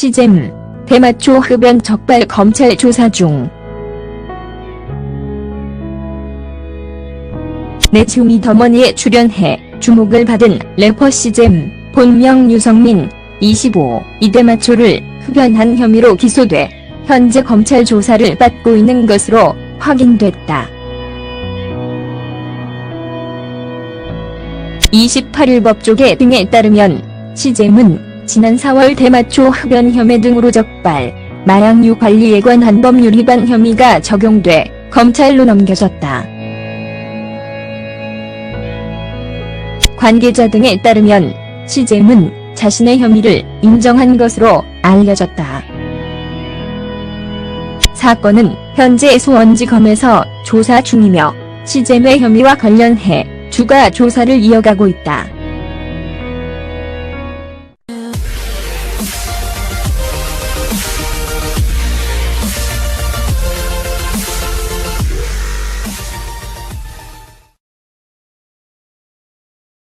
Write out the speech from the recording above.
시잼, 대마초 흡연 적발 검찰 조사 중. 내치우미 더머니에 출연해 주목을 받은 래퍼 시잼, 본명 유성민, 25, 이대마초를 흡연한 혐의로 기소돼 현재 검찰 조사를 받고 있는 것으로 확인됐다. 28일 법조계 등에 따르면 시잼은 지난 4월 대마초 흡연 혐의 등으로 적발, 마약류 관리에 관한 법률 위반 혐의가 적용돼 검찰로 넘겨졌다. 관계자 등에 따르면 시잼은 자신의 혐의를 인정한 것으로 알려졌다. 사건은 현재 수원지검에서 조사 중이며 시잼의 혐의와 관련해 추가 조사를 이어가고 있다.